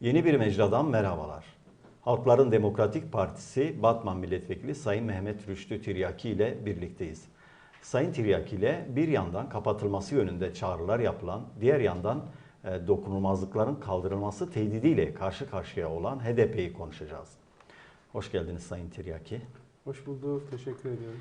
Yeni bir mecradan merhabalar. Halkların Demokratik Partisi Batman Milletvekili Sayın Mehmet Rüştü Tiryaki ile birlikteyiz. Sayın Tiryaki ile bir yandan kapatılması yönünde çağrılar yapılan, diğer yandan e, dokunulmazlıkların kaldırılması tehdidiyle karşı karşıya olan HDP'yi konuşacağız. Hoş geldiniz Sayın Tiryaki. Hoş bulduk. Teşekkür ediyorum.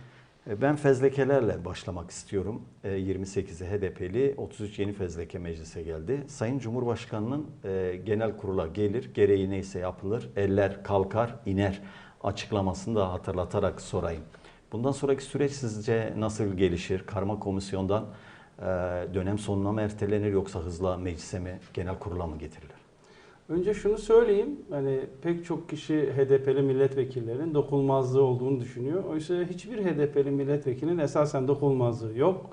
E, Ben fezlekelerle başlamak istiyorum. E, 28'i HDP'li, 33 yeni fezleke meclise geldi. Sayın Cumhurbaşkanı'nın e, genel kurula gelir, gereği neyse yapılır, eller kalkar, iner açıklamasını da hatırlatarak sorayım. Bundan sonraki süreç sizce nasıl gelişir? Karma komisyondan e, dönem sonuna mı ertelenir yoksa hızla meclise mi, genel kurula mı getirilir? Önce şunu söyleyeyim. Hani pek çok kişi HDP'li milletvekillerinin dokunulmazlığı olduğunu düşünüyor. Oysa hiçbir HDP'li milletvekilinin esasen dokunulmazlığı yok.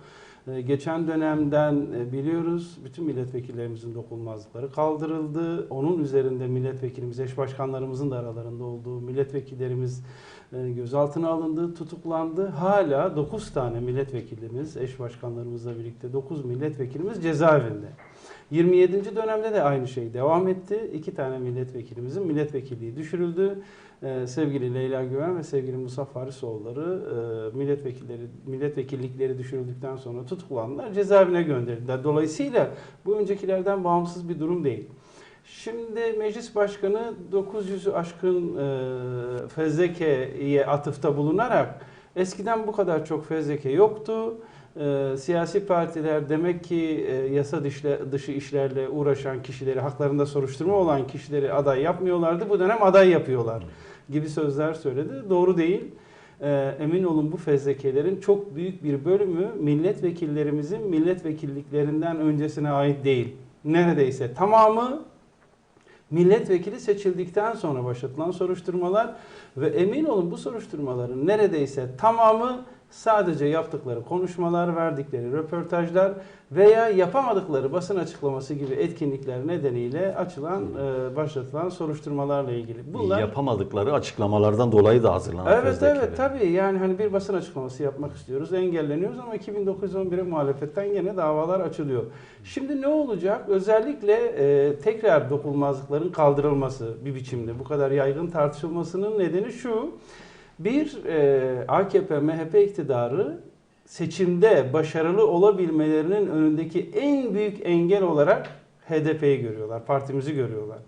Ee, Geçen dönemden e, biliyoruz bütün milletvekillerimizin dokunulmazlıkları kaldırıldı. Onun üzerinde milletvekilimiz, eş başkanlarımızın da aralarında olduğu milletvekillerimiz e, gözaltına alındı, tutuklandı. Hala 9 tane milletvekilimiz, eş başkanlarımızla birlikte 9 milletvekilimiz cezaevinde. 27. dönemde de aynı şey devam etti. İki tane milletvekilimizin milletvekilliği düşürüldü. Ee, sevgili Leyla Güven ve sevgili Musa Farisoğulları e, milletvekilleri milletvekillikleri düşürüldükten sonra tutuklandılar, cezaevine gönderildiler. Dolayısıyla bu öncekilerden bağımsız bir durum değil. Şimdi meclis başkanı 900'ü aşkın e, fezlekeye atıfta bulunarak eskiden bu kadar çok fezleke yoktu. E, siyasi partiler demek ki e, yasa dışla- dışı işlerle uğraşan kişileri, haklarında soruşturma olan kişileri aday yapmıyorlardı. Bu dönem aday yapıyorlar gibi sözler söyledi. Doğru değil. E, emin olun bu fezlekelerin çok büyük bir bölümü milletvekillerimizin milletvekilliklerinden öncesine ait değil. Neredeyse tamamı milletvekili seçildikten sonra başlatılan soruşturmalar ve emin olun bu soruşturmaların neredeyse tamamı sadece yaptıkları konuşmalar, verdikleri röportajlar veya yapamadıkları basın açıklaması gibi etkinlikler nedeniyle açılan, e, başlatılan soruşturmalarla ilgili. Bunlar Yapamadıkları açıklamalardan dolayı da hazırlanan Evet evet tabii yani hani bir basın açıklaması yapmak istiyoruz engelleniyoruz ama 2911'e muhalefetten gene davalar açılıyor. Şimdi ne olacak? Özellikle e, tekrar dokunulmazlıkların kaldırılması bir biçimde bu kadar yaygın tartışılmasının nedeni şu. Bir e, AKP MHP iktidarı seçimde başarılı olabilmelerinin önündeki en büyük engel olarak HDP'yi görüyorlar, partimizi görüyorlar.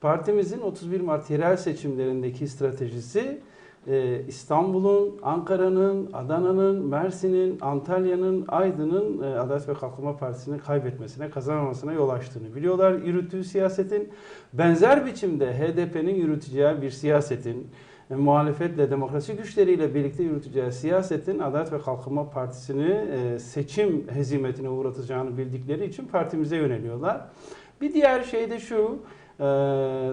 Partimizin 31 Mart yerel seçimlerindeki stratejisi e, İstanbul'un, Ankara'nın, Adana'nın, Mersin'in, Antalya'nın, Aydın'ın e, Adalet ve Kalkınma Partisi'nin kaybetmesine, kazanamamasına yol açtığını biliyorlar. Yürüttüğü siyasetin benzer biçimde HDP'nin yürüteceği bir siyasetin, e, muhalefetle, demokrasi güçleriyle birlikte yürüteceği siyasetin Adalet ve Kalkınma Partisi'ni e, seçim hezimetine uğratacağını bildikleri için partimize yöneliyorlar. Bir diğer şey de şu, e,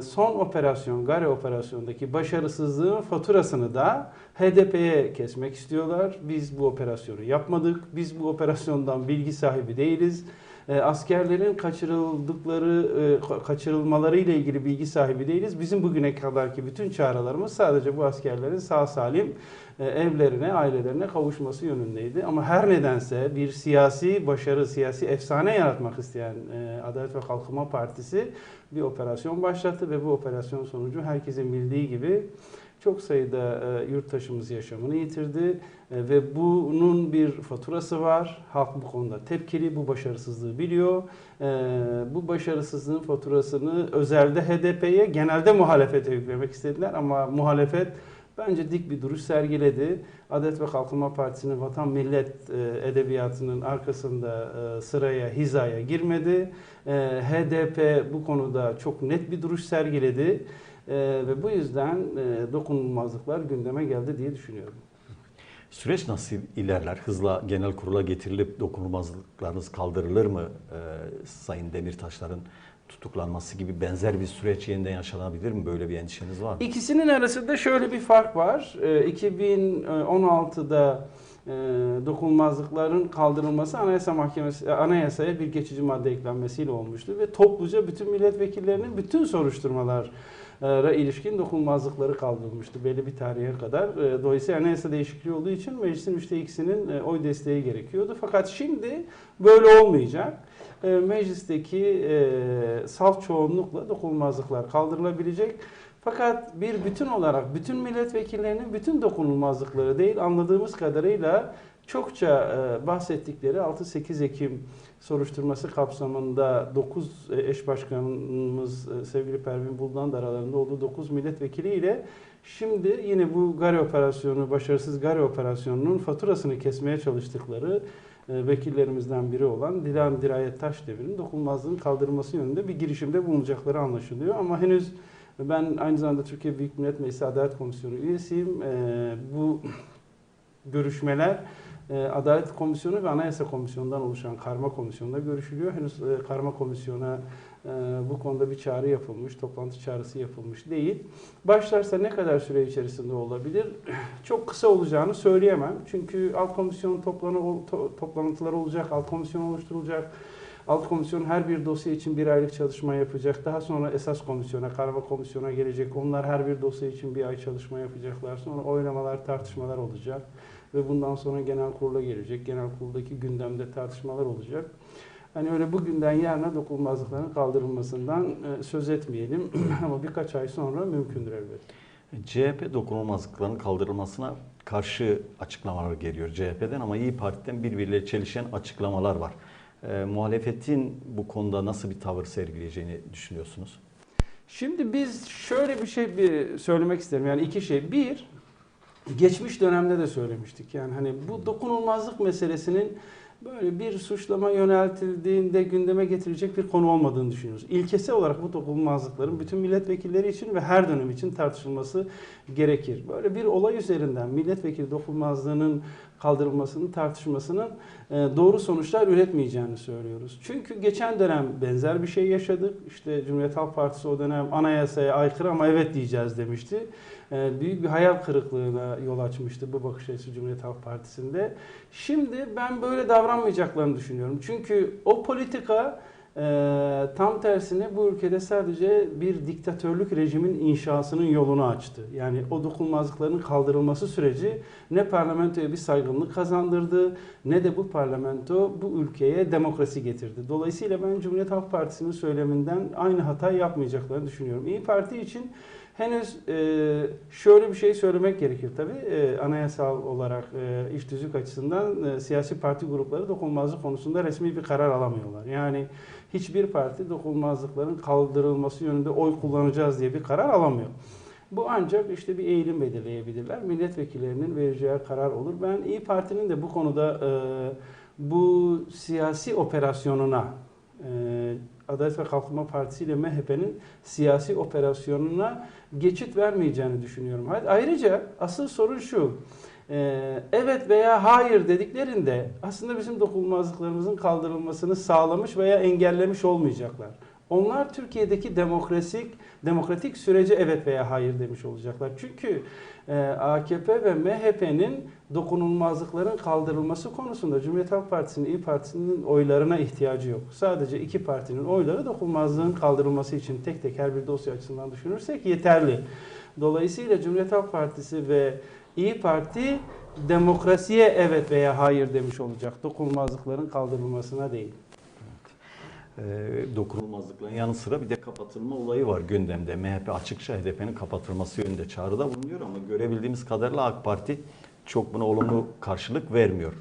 son operasyon, Gare operasyondaki başarısızlığın faturasını da HDP'ye kesmek istiyorlar. Biz bu operasyonu yapmadık, biz bu operasyondan bilgi sahibi değiliz. E, askerlerin kaçırıldıkları, e, ka- kaçırılmaları ile ilgili bilgi sahibi değiliz. Bizim bugüne kadarki bütün çağrılarımız sadece bu askerlerin sağ salim e, evlerine, ailelerine kavuşması yönündeydi. Ama her nedense bir siyasi başarı, siyasi efsane yaratmak isteyen Adalet ve Kalkınma Partisi bir operasyon başlattı ve bu operasyon sonucu herkesin bildiği gibi çok sayıda e, yurttaşımız yaşamını yitirdi E, ve bunun bir faturası var. Halk bu konuda tepkili, bu başarısızlığı biliyor. E, bu başarısızlığın faturasını özelde HDP'ye, genelde muhalefete yüklemek istediler ama muhalefet bence dik bir duruş sergiledi. Adalet ve Kalkınma Partisi'nin vatan millet e, edebiyatının arkasında e, sıraya, hizaya girmedi. E, HDP bu konuda çok net bir duruş sergiledi. Ve bu yüzden dokunulmazlıklar gündeme geldi diye düşünüyorum. Süreç nasıl ilerler? Hızla genel kurula getirilip dokunulmazlıklarınız kaldırılır mı? Sayın Demirtaşların tutuklanması gibi benzer bir süreç yeniden yaşanabilir mi? Böyle bir endişeniz var mı? İkisinin arasında şöyle bir fark var. E, 2016'da e, dokunulmazlıkların kaldırılması Anayasa Mahkemesi e, anayasaya bir geçici madde eklenmesiyle olmuştu ve topluca bütün milletvekillerinin bütün soruşturmalara ilişkin dokunulmazlıkları kaldırılmıştı belli bir tarihe kadar. E, Dolayısıyla anayasa değişikliği olduğu için meclisin üçte ikisinin e, oy desteği gerekiyordu. Fakat şimdi böyle olmayacak. E, meclisteki e, salt çoğunlukla dokunulmazlıklar kaldırılabilecek. Fakat bir bütün olarak bütün milletvekillerinin bütün dokunulmazlıkları değil anladığımız kadarıyla çokça e, bahsettikleri 6-8 Ekim soruşturması kapsamında 9 eş başkanımız e, sevgili Pervin Buldan da aralarında olduğu 9 milletvekiliyle şimdi yine bu Gari operasyonu, başarısız Gari operasyonunun faturasını kesmeye çalıştıkları e, vekillerimizden biri olan Dilan Dirayet Taşdemir'in dokunulmazlığın kaldırılması yönünde bir girişimde bulunacakları anlaşılıyor. Ama henüz ben aynı zamanda Türkiye Büyük Millet Meclisi Adalet Komisyonu üyesiyim. E, bu görüşmeler e, Adalet Komisyonu ve Anayasa Komisyonu'ndan oluşan karma komisyonda görüşülüyor. Henüz e, karma komisyona e, bu konuda bir çağrı yapılmış, toplantı çağrısı yapılmış değil. Başlarsa ne kadar süre içerisinde olabilir? Çok kısa olacağını söyleyemem. Çünkü alt komisyon toplanı, to- toplantıları olacak, alt komisyon oluşturulacak. Alt komisyon her bir dosya için bir aylık çalışma yapacak. Daha sonra esas komisyona, karma komisyona gelecek. Onlar her bir dosya için bir ay çalışma yapacaklar. Sonra oylamalar, tartışmalar olacak. Ve bundan sonra genel kurula gelecek. Genel kuruldaki gündemde tartışmalar olacak. Hani öyle bugünden yarına dokunulmazlıkların kaldırılmasından e, söz etmeyelim. Ama birkaç ay sonra mümkündür elbette. CHP dokunulmazlıkların kaldırılmasına karşı açıklamalar geliyor CHP'den ama İyi Parti'den birbiriyle çelişen açıklamalar var. E, muhalefetin bu konuda nasıl bir tavır sergileyeceğini düşünüyorsunuz? Şimdi biz şöyle bir şey bir söylemek isterim. Yani iki şey. Bir, geçmiş dönemde de söylemiştik. Yani hani bu dokunulmazlık meselesinin böyle bir suçlama yöneltildiğinde gündeme getirecek bir konu olmadığını düşünüyoruz. İlkesel olarak bu dokunulmazlıkların bütün milletvekilleri için ve her dönem için tartışılması gerekir. Böyle bir olay üzerinden milletvekili dokunulmazlığının kaldırılmasının tartışmasının e, doğru sonuçlar üretmeyeceğini söylüyoruz. Çünkü geçen dönem benzer bir şey yaşadık. İşte Cumhuriyet Halk Partisi o dönem anayasaya aykırı ama evet diyeceğiz demişti. E, Büyük bir hayal kırıklığına yol açmıştı bu bakış açısı Cumhuriyet Halk Partisi'nde. Şimdi ben böyle davranmayacaklarını düşünüyorum. Çünkü o politika e, tam tersine bu ülkede sadece bir diktatörlük rejimin inşasının yolunu açtı. Yani o dokunulmazlıkların kaldırılması süreci ne parlamentoya bir saygınlık kazandırdı ne de bu parlamento bu ülkeye demokrasi getirdi. Dolayısıyla ben Cumhuriyet Halk Partisi'nin söyleminden aynı hatayı yapmayacaklarını düşünüyorum. İyi Parti için henüz e, şöyle bir şey söylemek gerekir tabii. E, anayasal olarak e, iş tüzük açısından e, siyasi parti grupları dokunulmazlık konusunda resmi bir karar alamıyorlar. Yani hiçbir parti dokunulmazlıkların kaldırılması yönünde oy kullanacağız diye bir karar alamıyor. Bu ancak işte bir eğilim belirleyebilirler. Milletvekillerinin vereceği karar olur. Ben İyi Parti'nin de bu konuda e, bu siyasi operasyonuna Adalet ve Kalkınma Partisi ile MHP'nin siyasi operasyonuna geçit vermeyeceğini düşünüyorum. Ayrıca asıl sorun şu. Ee, evet veya hayır dediklerinde aslında bizim dokunulmazlıklarımızın kaldırılmasını sağlamış veya engellemiş olmayacaklar. Onlar Türkiye'deki demokratik demokratik sürece evet veya hayır demiş olacaklar. Çünkü e, AKP ve MHP'nin dokunulmazlıkların kaldırılması konusunda Cumhuriyet Halk Partisi'nin, İyi Partisi'nin oylarına ihtiyacı yok. Sadece iki partinin oyları dokunulmazlığın kaldırılması için tek tek her bir dosya açısından düşünürsek yeterli. Dolayısıyla Cumhuriyet Halk Partisi ve İyi Parti demokrasiye evet veya hayır demiş olacak. Dokunulmazlıkların kaldırılmasına değil. E, dokunulmazlıkların yanı sıra bir de kapatılma olayı var gündemde. MHP açıkça HDP'nin kapatılması yönünde çağrıda bulunuyor ama görebildiğimiz kadarıyla AK Parti çok buna olumlu karşılık vermiyor.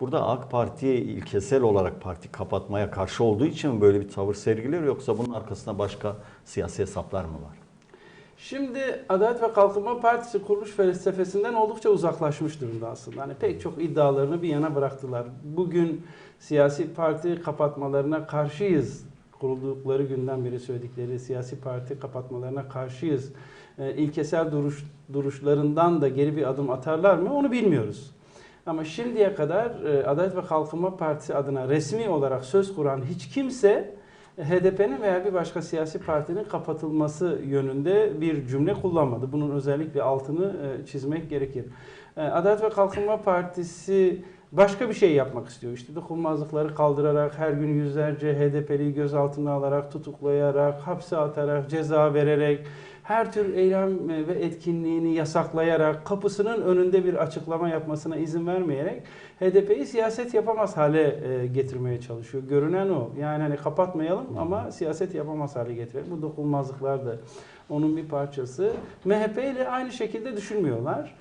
Burada AK Parti'ye ilkesel olarak parti kapatmaya karşı olduğu için böyle bir tavır sergiliyor yoksa bunun arkasında başka siyasi hesaplar mı var? Şimdi Adalet ve Kalkınma Partisi kuruluş felsefesinden oldukça uzaklaşmış durumda aslında. Hani pek çok iddialarını bir yana bıraktılar. Bugün siyasi parti kapatmalarına karşıyız. Kuruldukları günden beri söyledikleri siyasi parti kapatmalarına karşıyız. E, ilkesel duruş, duruşlarından da geri bir adım atarlar mı onu bilmiyoruz. Ama şimdiye kadar e, Adalet ve Kalkınma Partisi adına resmi olarak söz kuran hiç kimse HDP'nin veya bir başka siyasi partinin kapatılması yönünde bir cümle kullanmadı. Bunun özellikle altını e, çizmek gerekir. E, Adalet ve Kalkınma Partisi başka bir şey yapmak istiyor. İşte dokunulmazlıkları kaldırarak, her gün yüzlerce HDP'liyi gözaltına alarak, tutuklayarak, hapse atarak, ceza vererek, her tür eylem ve etkinliğini yasaklayarak, kapısının önünde bir açıklama yapmasına izin vermeyerek HDP'yi siyaset yapamaz hale e, getirmeye çalışıyor. Görünen o. Yani hani kapatmayalım ama siyaset yapamaz hale getirelim. Bu dokunulmazlıklar da onun bir parçası. MHP ile aynı şekilde düşünmüyorlar.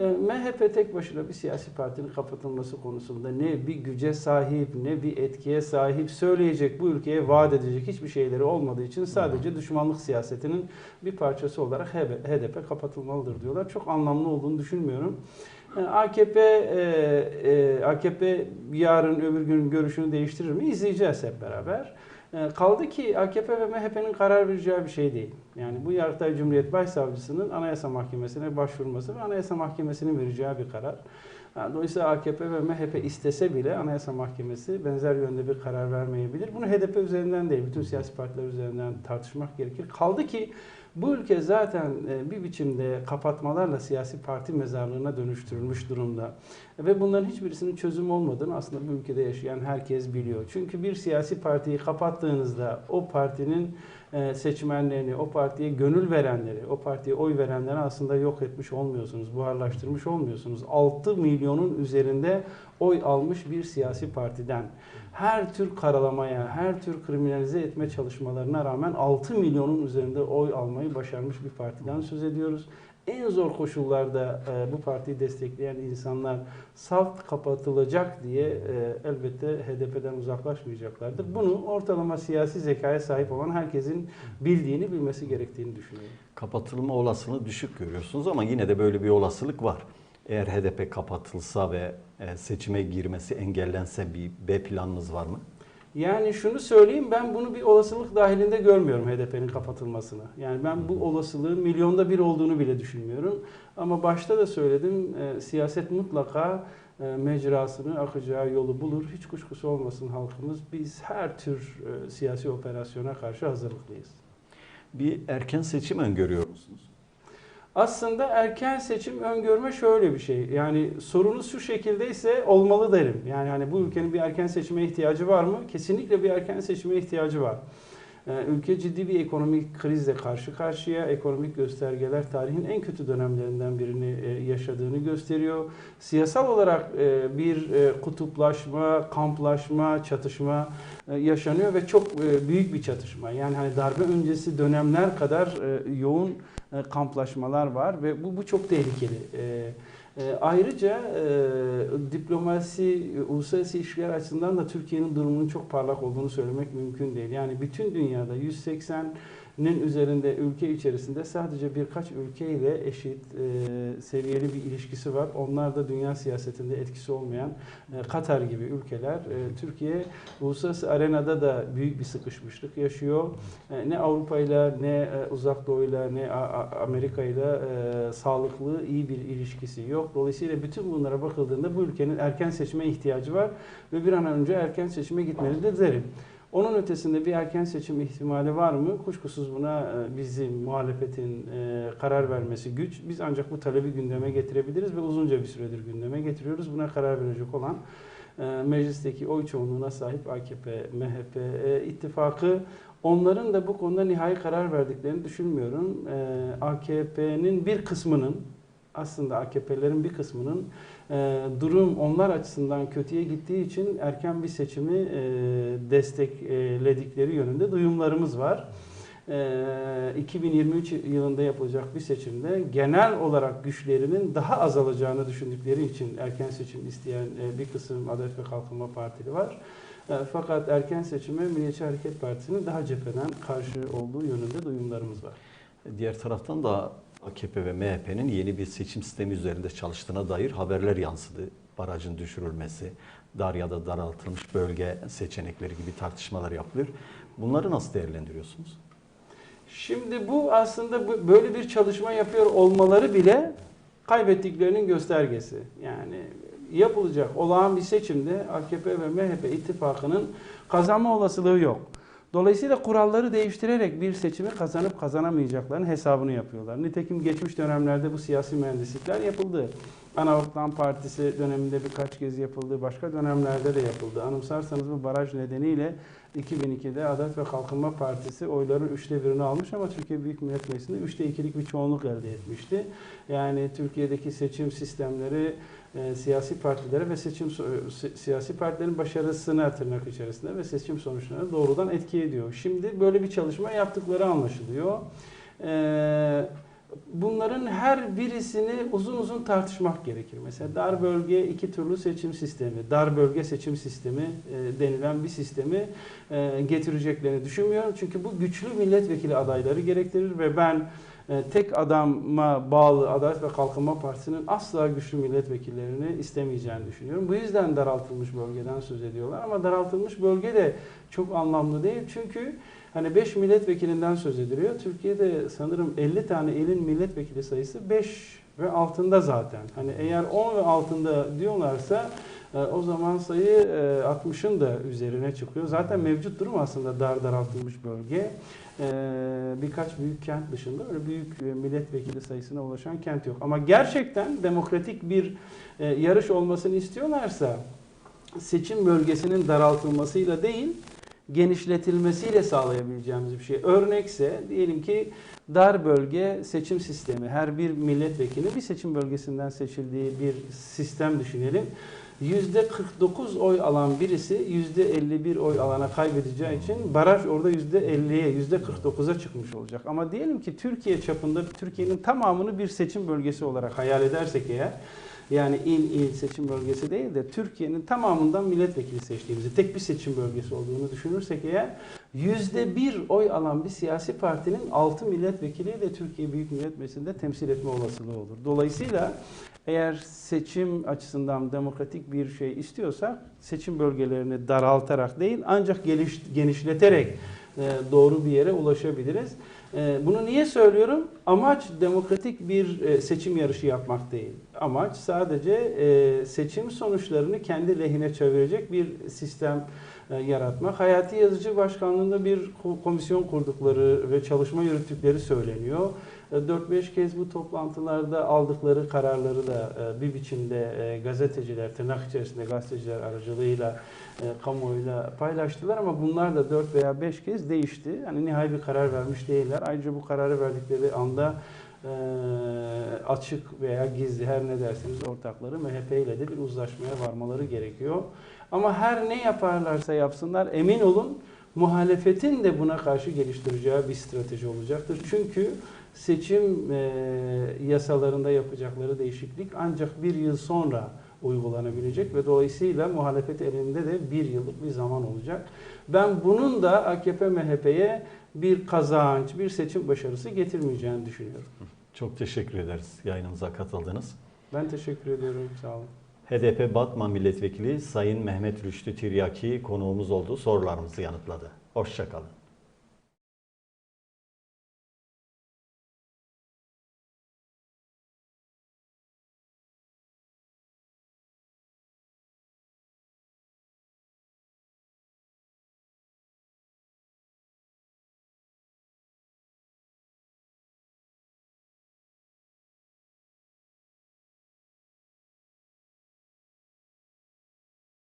Ee, MHP tek başına bir siyasi partinin kapatılması konusunda ne bir güce sahip ne bir etkiye sahip söyleyecek bu ülkeye vaat edecek hiçbir şeyleri olmadığı için sadece düşmanlık siyasetinin bir parçası olarak HDP kapatılmalıdır diyorlar. Çok anlamlı olduğunu düşünmüyorum. Ee, AKP e, e, AKP yarın öbür gün görüşünü değiştirir mi? İzleyeceğiz hep beraber. E, Kaldı ki AKP ve MHP'nin karar vereceği bir şey değil. Yani bu Yargıtay Cumhuriyet Başsavcısının Anayasa Mahkemesi'ne başvurması ve Anayasa Mahkemesi'nin vereceği bir karar. Dolayısıyla AKP ve MHP istese bile Anayasa Mahkemesi benzer yönde bir karar vermeyebilir. Bunu HDP üzerinden değil, bütün siyasi partiler üzerinden tartışmak gerekir. Kaldı ki bu ülke zaten e, bir biçimde kapatmalarla siyasi parti mezarlığına dönüştürülmüş durumda. Ve bunların hiçbirisinin çözüm olmadığını aslında bu ülkede yaşayan herkes biliyor. Çünkü bir siyasi partiyi kapattığınızda o partinin seçmenlerini, o partiye gönül verenleri, o partiye oy verenleri aslında yok etmiş olmuyorsunuz, buharlaştırmış olmuyorsunuz. 6 milyonun üzerinde oy almış bir siyasi partiden her tür karalamaya, her tür kriminalize etme çalışmalarına rağmen 6 milyonun üzerinde oy almayı başarmış bir partiden söz ediyoruz. En zor koşullarda e, bu partiyi destekleyen insanlar salt kapatılacak diye e, elbette HDP'den uzaklaşmayacaklardır. Bunu ortalama siyasi zekaya sahip olan herkesin bildiğini, bilmesi gerektiğini düşünüyorum. Kapatılma olasılığı düşük görüyorsunuz ama yine de böyle bir olasılık var. Eğer HDP kapatılsa ve e, seçime girmesi engellense bir B planınız var mı? Yani şunu söyleyeyim ben bunu bir olasılık dahilinde görmüyorum HDP'nin kapatılmasını. Yani ben bu olasılığın milyonda bir olduğunu bile düşünmüyorum. Ama başta da söyledim e, siyaset mutlaka e, mecrasını, akacağı yolu bulur. Hiç kuşkusu olmasın halkımız. Biz her tür e, siyasi operasyona karşı hazırlıklıyız. Bir erken seçim öngörüyor musunuz? Aslında erken seçim öngörme şöyle bir şey. Yani sorunuz şu şekildeyse olmalı derim. Yani hani bu ülkenin bir erken seçime ihtiyacı var mı? Kesinlikle bir erken seçime ihtiyacı var. Ee, Ülke ciddi bir ekonomik krizle karşı karşıya. Ekonomik göstergeler tarihin en kötü dönemlerinden birini e, yaşadığını gösteriyor. Siyasal olarak e, bir e, kutuplaşma, kamplaşma, çatışma yaşanıyor ve çok büyük bir çatışma. Yani hani darbe öncesi dönemler kadar yoğun kamplaşmalar var ve bu, bu çok tehlikeli. Ayrıca diplomasi, uluslararası ilişkiler açısından da Türkiye'nin durumunun çok parlak olduğunu söylemek mümkün değil. Yani bütün dünyada 180'nin üzerinde ülke içerisinde sadece birkaç ülkeyle eşit seviyeli bir ilişkisi var. Onlar da dünya siyasetinde etkisi olmayan Katar gibi ülkeler. Türkiye uluslararası arenada da büyük bir sıkışmışlık yaşıyor. Ne Avrupa ile ne Uzak Doğu ile ne Amerika ile sağlıklı iyi bir ilişkisi yok. Dolayısıyla bütün bunlara bakıldığında bu ülkenin erken seçime ihtiyacı var ve bir an önce erken seçime gitmelidir derim. Onun ötesinde bir erken seçim ihtimali var mı? Kuşkusuz buna bizim muhalefetin karar vermesi güç. Biz ancak bu talebi gündeme getirebiliriz ve uzunca bir süredir gündeme getiriyoruz. Buna karar verecek olan meclisteki oy çoğunluğuna sahip AKP, MHP ittifakı onların da bu konuda nihai karar verdiklerini düşünmüyorum. AKP'nin bir kısmının aslında AKP'lerin bir kısmının e, durum onlar açısından kötüye gittiği için erken bir seçimi e, destekledikleri yönünde duyumlarımız var. E, 2023 yılında yapılacak bir seçimde genel olarak güçlerinin daha azalacağını düşündükleri için erken seçim isteyen e, bir kısım Adalet ve Kalkınma Partili var. E, fakat erken seçime Milliyetçi Hareket Partisi'nin daha cepheden karşı olduğu yönünde duyumlarımız var. Diğer taraftan da AKP ve MHP'nin yeni bir seçim sistemi üzerinde çalıştığına dair haberler yansıdı. Barajın düşürülmesi, dar ya da daraltılmış bölge seçenekleri gibi tartışmalar yapılıyor. Bunları nasıl değerlendiriyorsunuz? Şimdi bu aslında böyle bir çalışma yapıyor olmaları bile kaybettiklerinin göstergesi. Yani yapılacak olağan bir seçimde AKP ve MHP ittifakının kazanma olasılığı yok. Dolayısıyla kuralları değiştirerek bir seçimi kazanıp kazanamayacaklarının hesabını yapıyorlar. Nitekim geçmiş dönemlerde bu siyasi mühendislikler yapıldı. Anavatan Partisi döneminde birkaç kez yapıldı, başka dönemlerde de yapıldı. Anımsarsanız bu baraj nedeniyle 2002'de Adalet ve Kalkınma Partisi oyların üçte birini almış ama Türkiye Büyük Millet Meclisi'nde üçte ikilik bir çoğunluk elde etmişti. Yani Türkiye'deki seçim sistemleri e, siyasi partilere ve seçim si- siyasi partilerin başarısına tırnak içerisinde ve seçim sonuçlarına doğrudan etki ediyor. Şimdi böyle bir çalışma yaptıkları anlaşılıyor. Ee, bunların her birisini uzun uzun tartışmak gerekir. Mesela dar bölge iki türlü seçim sistemi, dar bölge seçim sistemi e, denilen bir sistemi e, getireceklerini düşünmüyorum. Çünkü bu güçlü milletvekili adayları gerektirir ve ben e, tek adama bağlı Adalet ve Kalkınma Partisi'nin asla güçlü milletvekillerini istemeyeceğini düşünüyorum. Bu yüzden daraltılmış bölgeden söz ediyorlar ama daraltılmış bölge de çok anlamlı değil. Çünkü hani 5 milletvekilinden söz ediliyor. Türkiye'de sanırım 50 tane ilin milletvekili sayısı 5 ve altında zaten. Hani eğer 10 ve altında diyorlarsa e, o zaman sayı e, 60'ın da üzerine çıkıyor. Zaten mevcut durum aslında dar daraltılmış bölge. E, Birkaç büyük kent dışında öyle büyük e, milletvekili sayısına ulaşan kent yok. Ama gerçekten demokratik bir e, yarış olmasını istiyorlarsa seçim bölgesinin daraltılmasıyla değil genişletilmesiyle sağlayabileceğimiz bir şey. Örnekse diyelim ki dar bölge seçim sistemi. Her bir milletvekili bir seçim bölgesinden seçildiği bir sistem düşünelim. %49 oy alan birisi %51 oy alana kaybedeceği için baraj orada %50'ye, %49'a çıkmış olacak. Ama diyelim ki Türkiye çapında Türkiye'nin tamamını bir seçim bölgesi olarak hayal edersek eğer yani il il seçim bölgesi değil de Türkiye'nin tamamından milletvekili seçtiğimizi, tek bir seçim bölgesi olduğunu düşünürsek eğer yüzde bir oy alan bir siyasi partinin 6 milletvekiliyle Türkiye Büyük Millet Meclisi'nde temsil etme olasılığı olur. Dolayısıyla eğer seçim açısından demokratik bir şey istiyorsak seçim bölgelerini daraltarak değil ancak geliş, genişleterek e, doğru bir yere ulaşabiliriz. E, Bunu niye söylüyorum? Amaç demokratik bir e, seçim yarışı yapmak değil. Amaç sadece e, seçim sonuçlarını kendi lehine çevirecek bir sistem e, yaratmak. Hayati Yazıcı Başkanlığı'nda bir ko- komisyon kurdukları ve çalışma yürüttükleri söyleniyor. E, 4-5 kez bu toplantılarda aldıkları kararları da e, bir biçimde e, gazeteciler, tırnak içerisinde gazeteciler aracılığıyla e, kamuoyuyla paylaştılar ama bunlar da 4 veya 5 kez değişti. Yani nihai bir karar vermiş değiller. Ayrıca bu kararı verdikleri anda e, açık veya gizli her ne derseniz ortakları MHP ile de bir uzlaşmaya varmaları gerekiyor. Ama her ne yaparlarsa yapsınlar emin olun muhalefetin de buna karşı geliştireceği bir strateji olacaktır. Çünkü seçim e, yasalarında yapacakları değişiklik ancak bir yıl sonra uygulanabilecek ve dolayısıyla muhalefet elinde de bir yıllık bir zaman olacak. Ben bunun da AKP MHP'ye bir kazanç, bir seçim başarısı getirmeyeceğini düşünüyorum. Çok teşekkür ederiz yayınımıza katıldınız. Ben teşekkür ediyorum. Sağ olun. HDP Batman Milletvekili Sayın Mehmet Rüştü Tiryaki konuğumuz oldu. Sorularımızı yanıtladı. Hoşçakalın.